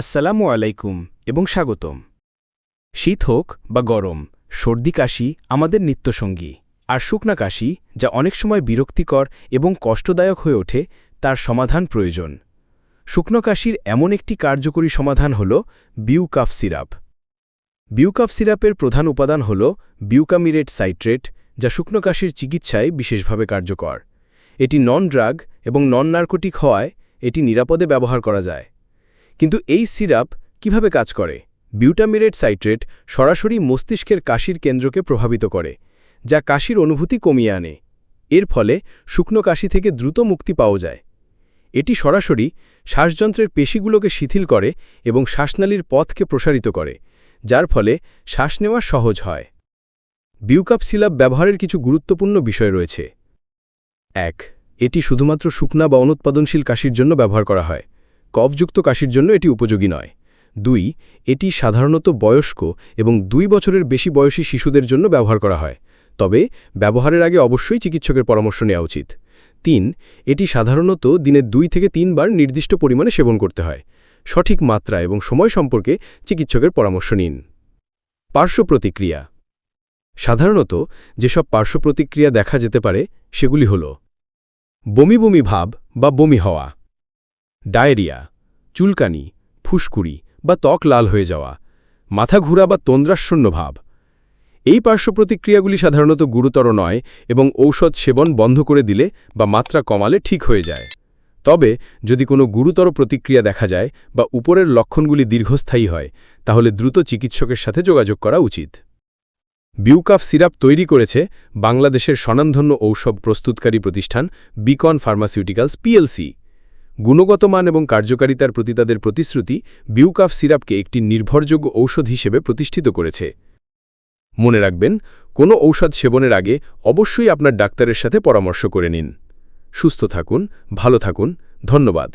আসসালামু আলাইকুম এবং স্বাগতম। শীত হোক বা গরম, সর্দি কাশি আমাদের নিত্যসঙ্গী। আর শুকনা কাশি, যা অনেক সময় বিরক্তিকর এবং কষ্টদায়ক হয়ে ওঠে, তার সমাধান প্রয়োজন। শুকনো কাশির এমন একটি কার্যকরী সমাধান হল বিউকাফ সিরাপ। বিউকাফ সিরাপের প্রধান উপাদান হল বিউকামিরেট সাইট্রেট, যা শুকনো কাশির চিকিৎসায় বিশেষভাবে কার্যকর। এটি নন ড্রাগ এবং নন নার্কোটিক হওয়ায় এটি নিরাপদে ব্যবহার করা যায়। কিন্তু এই সিরাপ কীভাবে কাজ করে? বিউটামিরেট সাইট্রেট সরাসরি মস্তিষ্কের কাশির কেন্দ্রকে প্রভাবিত করে, যা কাশির অনুভূতি কমিয়ে আনে। এর ফলে শুকনো কাশি থেকে দ্রুত মুক্তি পাওয়া যায়। এটি সরাসরি শ্বাসযন্ত্রের পেশিগুলোকে শিথিল করে এবং শ্বাসনালীর পথকে প্রসারিত করে, যার ফলে শ্বাস নেওয়া সহজ হয়। বিউকাপ সিলাপ ব্যবহারের কিছু গুরুত্বপূর্ণ বিষয় রয়েছে। এক, এটি শুধুমাত্র শুকনা বা অনুৎপাদনশীল কাশির জন্য ব্যবহার করা হয়। কফযুক্ত কাশির জন্য এটি উপযোগী নয়। দুই, এটি সাধারণত বয়স্ক এবং দুই বছরের বেশি বয়সী শিশুদের জন্য ব্যবহার করা হয়, তবে ব্যবহারের আগে অবশ্যই চিকিৎসকের পরামর্শ নেওয়া উচিত। তিন, এটি সাধারণত দিনে দুই থেকে তিনবার নির্দিষ্ট পরিমাণে সেবন করতে হয়। সঠিক মাত্রা এবং সময় সম্পর্কে চিকিৎসকের পরামর্শ নিন। পার্শ্ব প্রতিক্রিয়া। সাধারণত যেসব পার্শ্ব প্রতিক্রিয়া দেখা যেতে পারে, সেগুলি হল বমি বমি ভাব বা বমি হওয়া। ডায়েরিয়া, চুলকানি, ফুসকুড়ি বা ত্বক লাল হয়ে যাওয়া, মাথা ঘুরা বা তন্দ্রাশূন্য ভাব। এই পার্শ্ব প্রতিক্রিয়াগুলি সাধারণত গুরুতর নয় এবং ঔষধ সেবন বন্ধ করে দিলে বা মাত্রা কমালে ঠিক হয়ে যায়। তবে, যদি কোনো গুরুতর প্রতিক্রিয়া দেখা যায় বা উপরের লক্ষণগুলি দীর্ঘস্থায়ী হয়, তাহলে দ্রুত চিকিৎসকের সাথে যোগাযোগ করা উচিত। বিউকাফ সিরাপ তৈরি করেছে বাংলাদেশের স্বনামধন্য ঔষধ প্রস্তুতকারী প্রতিষ্ঠান বিকন ফার্মাসিউটিক্যালস, পিএলসি। গুণগত মান এবং কার্যকারিতার প্রতি তাদের প্রতিশ্রুতি বিউকাফ সিরাপকে একটি নির্ভরযোগ্য ঔষধ হিসেবে প্রতিষ্ঠিত করেছে। মনে রাখবেন, কোনো ঔষধ সেবনের আগে অবশ্যই আপনার ডাক্তারের সাথে পরামর্শ করে নিন। সুস্থ থাকুন, ভালো থাকুন, ধন্যবাদ।